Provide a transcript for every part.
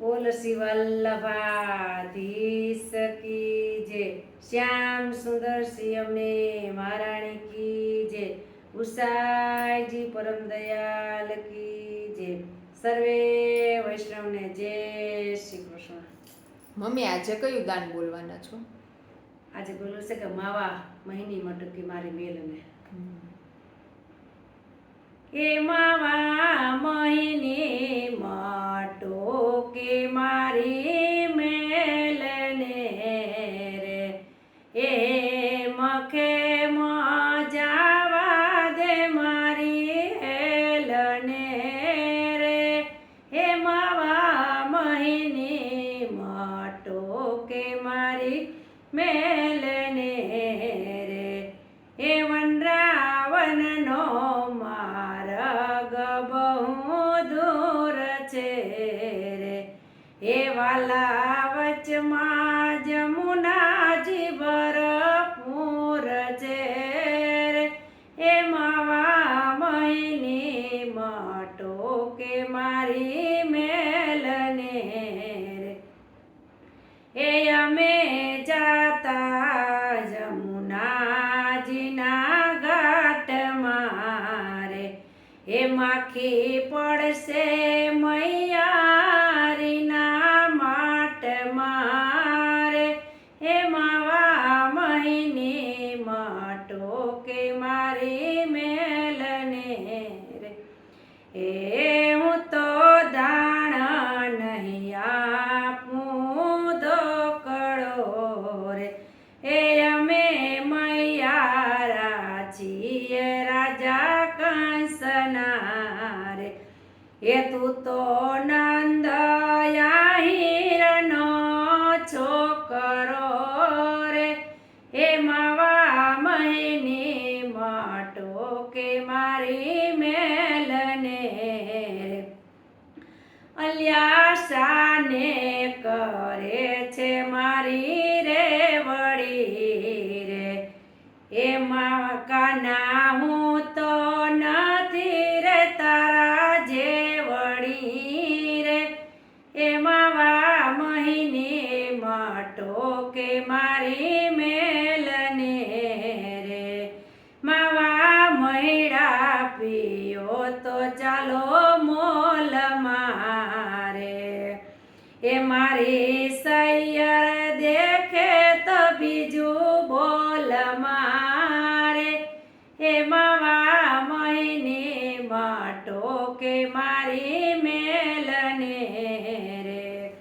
બોલ શ્રી વલ્લભાધીશ કી જે શ્યામ સુંદર શ્રી અમે મહારાણી કી જે ઉષાઈજી પરમ દયાલ કી જે સર્વે વૈષ્ણવને જય શ્રી કૃષ્ણ. મમ્મી આજે કયું ગાન બોલવાના છો? આજે બોલું છે કે માવા મહિની મટકી મારી મેલને. એ માવા મહિની કે મારી મેલને રે. એ મખે મજાવા દે મારી રે. હે માવા મહિની માટો કે મારી મેલને રે. હે વનરાવનનો વાલા વચમાં જમુનાજી ભરપૂર છે રે હે માવા મહિની મટો કે મારી મેલને રે એ અમે જાતા જમુનાજીના ઘાટ મારે. એ માખી પડશે માટ મારે હે માવા મહિની માટો કે મારી મેલને રે? એ હું તો દાણ નહીં આપું દોકડો રે. એ અમે મૈયારા છીએ રાજા કંસના રે. એ તું તો નંદ હે માવા મહિની માટો કે મારી મેલને. અલ્યાશાને કરે છે મારી રે વળી રે. એમાં કાના હું તો નથી રે તારા જે વળી રે. એમાં માવા મહિને માટો કે મારી મારી સૈયર દેખે તો બીજું બોલ મારે. હે માવા મહિને માટો કે મારી મેલને રે.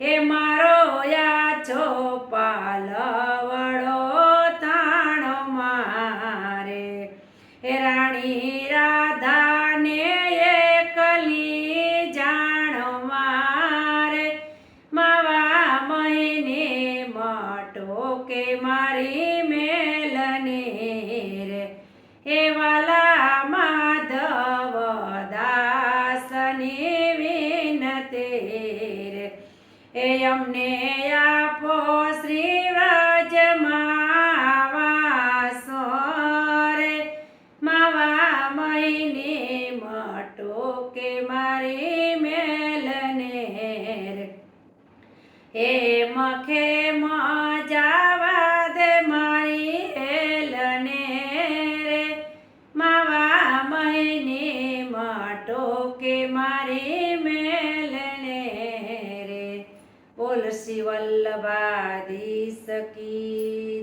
હે મારો યાચો પાલવડો મેલને રે. હે વાલા માધવ દાસની વિનતે રે. એ અમને આપો શ્રી વ્રજમાં વાસો રે. માવા મહિને મટો કે મારી મેલને રે. હે મખે રે બોલ શ્રી વલ્લભાધીશ કી